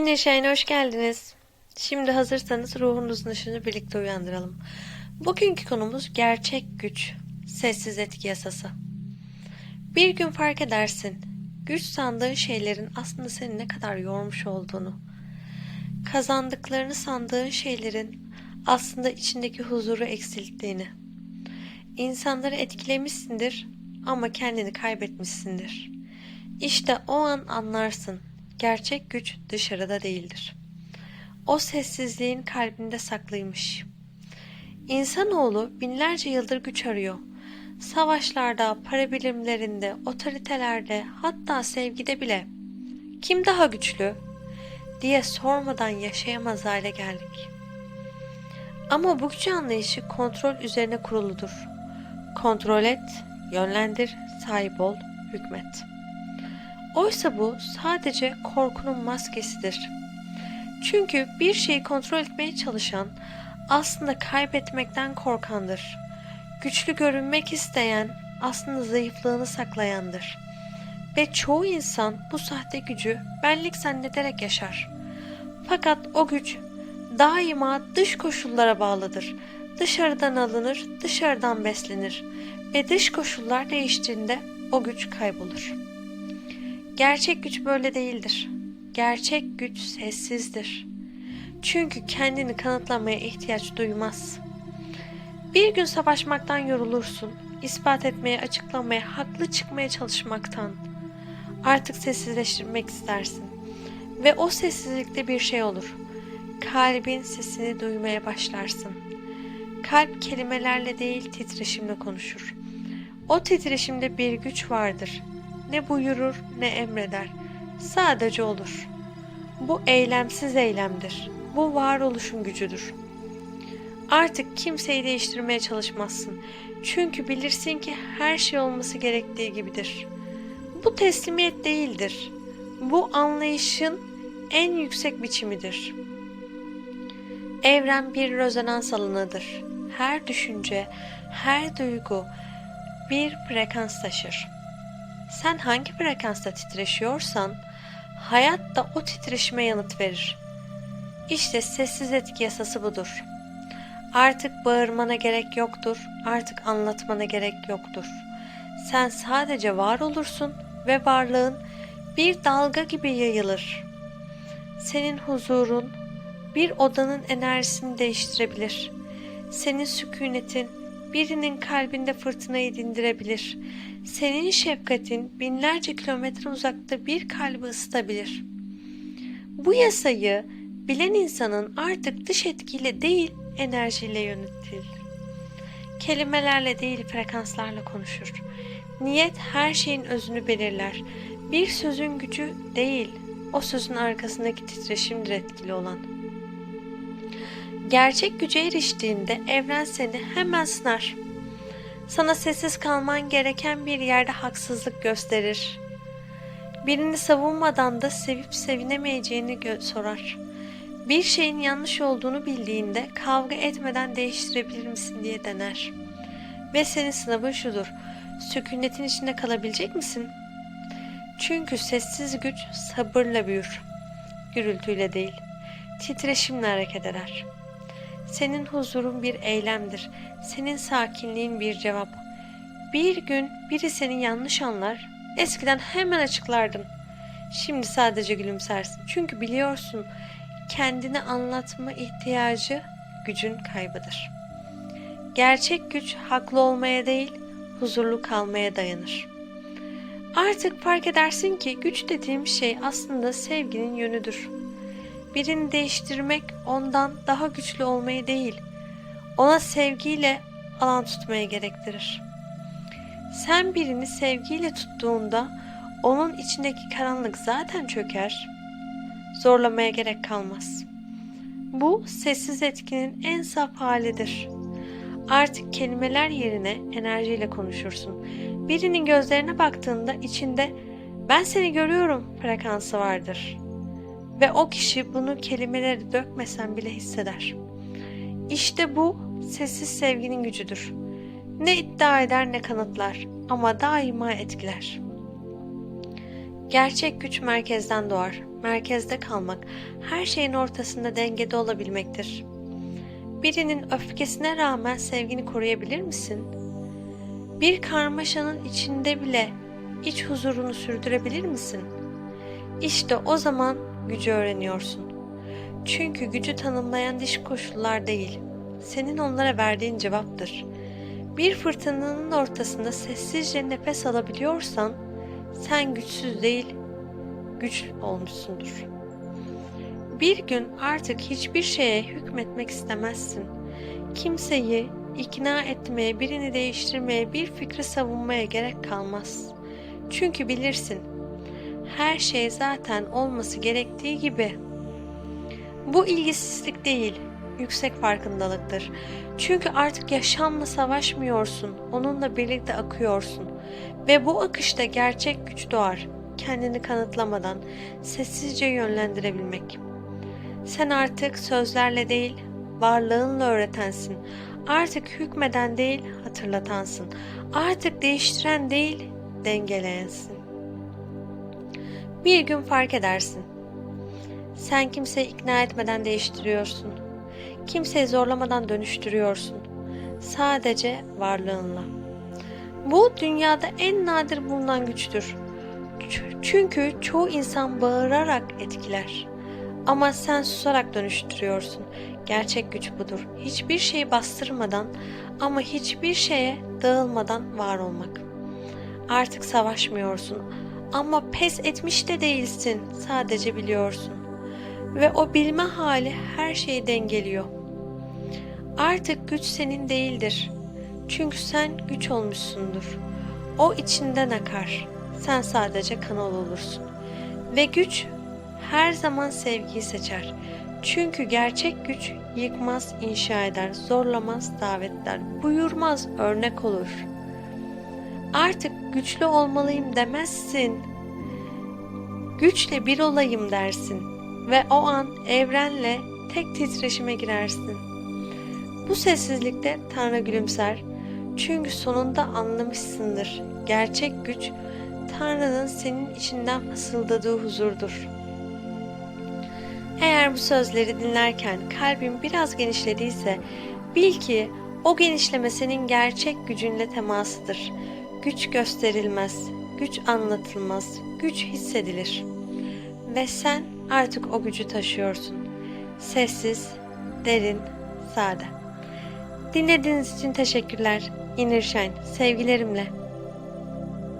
Yine Şahin'e hoş geldiniz. Şimdi hazırsanız ruhunuzun ışığını birlikte uyandıralım. Bugünkü konumuz gerçek güç, sessiz etki yasası. Bir gün fark edersin, güç sandığın şeylerin aslında seni ne kadar yormuş olduğunu. Kazandıklarını sandığın şeylerin aslında içindeki huzuru eksilttiğini. İnsanları etkilemişsindir ama kendini kaybetmişsindir. İşte o an anlarsın. Gerçek güç dışarıda değildir. O sessizliğin kalbinde saklıymış. İnsanoğlu binlerce yıldır güç arıyor. Savaşlarda, para birimlerinde, otoritelerde, hatta sevgide bile. Kim daha güçlü? diye sormadan yaşayamaz hale geldik. Ama bu güç anlayışı kontrol üzerine kuruludur. Kontrol et, yönlendir, sahip ol, hükmet. Oysa bu sadece korkunun maskesidir. Çünkü bir şeyi kontrol etmeye çalışan aslında kaybetmekten korkandır. Güçlü görünmek isteyen aslında zayıflığını saklayandır. Ve çoğu insan bu sahte gücü benlik zannederek yaşar. Fakat o güç daima dış koşullara bağlıdır. Dışarıdan alınır, dışarıdan beslenir ve dış koşullar değiştiğinde o güç kaybolur. Gerçek güç böyle değildir. Gerçek güç sessizdir. Çünkü kendini kanıtlamaya ihtiyaç duymaz. Bir gün savaşmaktan yorulursun, ispat etmeye, açıklamaya, haklı çıkmaya çalışmaktan. Artık sessizleştirmek istersin. Ve o sessizlikte bir şey olur. Kalbin sesini duymaya başlarsın. Kalp kelimelerle değil titreşimle konuşur. O titreşimde bir güç vardır. Ne buyurur ne emreder. Sadece olur. Bu eylemsiz eylemdir. Bu varoluşun gücüdür. Artık kimseyi değiştirmeye çalışmazsın. Çünkü bilirsin ki her şey olması gerektiği gibidir. Bu teslimiyet değildir. Bu anlayışın en yüksek biçimidir. Evren bir rezonans alanıdır. Her düşünce, her duygu bir frekans taşır. Sen hangi frekansta titreşiyorsan, hayat da o titreşime yanıt verir. İşte sessiz etki yasası budur. Artık bağırmana gerek yoktur, artık anlatmana gerek yoktur. Sen sadece var olursun ve varlığın bir dalga gibi yayılır. Senin huzurun bir odanın enerjisini değiştirebilir. Senin sükunetin birinin kalbinde fırtınayı dindirebilir. Senin şefkatin binlerce kilometre uzakta bir kalbi ısıtabilir. Bu yasayı bilen insanın artık dış etkiyle değil enerjiyle yönetilir. Kelimelerle değil frekanslarla konuşur. Niyet her şeyin özünü belirler. Bir sözün gücü değil, o sözün arkasındaki titreşimdir etkili olan. Gerçek güce eriştiğinde evren seni hemen sınar. Sana sessiz kalman gereken bir yerde haksızlık gösterir. Birini savunmadan da sevip sevinemeyeceğini sorar. Bir şeyin yanlış olduğunu bildiğinde kavga etmeden değiştirebilir misin diye dener. Ve senin sınavın şudur. Sükunetin içinde kalabilecek misin? Çünkü sessiz güç sabırla büyür. Gürültüyle değil, titreşimle hareket eder. Senin huzurun bir eylemdir. Senin sakinliğin bir cevap. Bir gün biri seni yanlış anlar. Eskiden hemen açıklardın. Şimdi sadece gülümsersin. Çünkü biliyorsun kendini anlatma ihtiyacı gücün kaybıdır. Gerçek güç haklı olmaya değil, huzurlu kalmaya dayanır. Artık fark edersin ki güç dediğim şey aslında sevginin yönüdür. Birini değiştirmek ondan daha güçlü olmayı değil, ona sevgiyle alan tutmayı gerektirir. Sen birini sevgiyle tuttuğunda onun içindeki karanlık zaten çöker. Zorlamaya gerek kalmaz. Bu sessiz etkinin en saf halidir. Artık kelimeler yerine enerjiyle konuşursun. Birinin gözlerine baktığında içinde ben seni görüyorum frekansı vardır. Ve o kişi bunu kelimeleri dökmesen bile hisseder. İşte bu sessiz sevginin gücüdür. Ne iddia eder ne kanıtlar ama daima etkiler. Gerçek güç merkezden doğar. merkezde kalmak, her şeyin ortasında dengede olabilmektir. Birinin öfkesine rağmen sevgini koruyabilir misin? Bir karmaşanın içinde bile iç huzurunu sürdürebilir misin? İşte o zaman gücü öğreniyorsun. Çünkü gücü tanımlayan dış koşullar değil, senin onlara verdiğin cevaptır. Bir fırtınanın ortasında sessizce nefes alabiliyorsan, sen güçsüz değil, güç olmuşsundur. Bir gün artık hiçbir şeye hükmetmek istemezsin. Kimseyi ikna etmeye, birini değiştirmeye, bir fikri savunmaya gerek kalmaz. Çünkü bilirsin, her şey zaten olması gerektiği gibi. Bu ilgisizlik değil, yüksek farkındalıktır. Çünkü artık yaşamla savaşmıyorsun, onunla birlikte akıyorsun. Ve bu akışta gerçek güç doğar, kendini kanıtlamadan sessizce yönlendirebilmek. Sen artık sözlerle değil, varlığınla öğretensin. Artık hükmeden değil, hatırlatansın. Artık değiştiren değil, dengeleyensin. Bir gün fark edersin. Sen kimseyi ikna etmeden değiştiriyorsun. Kimseyi zorlamadan dönüştürüyorsun. Sadece varlığınla. Bu dünyada en nadir bulunan güçtür. Çünkü çoğu insan bağırarak etkiler. Ama sen susarak dönüştürüyorsun. Gerçek güç budur. Hiçbir şeyi bastırmadan ama hiçbir şeye dağılmadan var olmak. Artık savaşmıyorsun ama pes etmiş de değilsin. Sadece biliyorsun. Ve o bilme hali her şeyi dengeliyor. Artık güç senin değildir. Çünkü sen güç olmuşsundur. O içinden akar. Sen sadece kanal olursun. Ve güç her zaman sevgiyi seçer. Çünkü gerçek güç yıkmaz, inşa eder, zorlamaz, davetler, buyurmaz, örnek olur. Artık güçlü olmalıyım demezsin. Güçle bir olayım dersin ve o an evrenle tek titreşime girersin. Bu sessizlikte Tanrı gülümser. Çünkü sonunda anlamışsındır. Gerçek güç Tanrı'nın senin içinden fısıldadığı huzurdur. Eğer bu sözleri dinlerken kalbin biraz genişlediyse bil ki o genişleme senin gerçek gücünle temasıdır. Güç gösterilmez, güç anlatılmaz, güç hissedilir. Ve sen artık o gücü taşıyorsun. Sessiz, derin, sade. Dinlediğiniz için teşekkürler. Shine, sevgilerimle.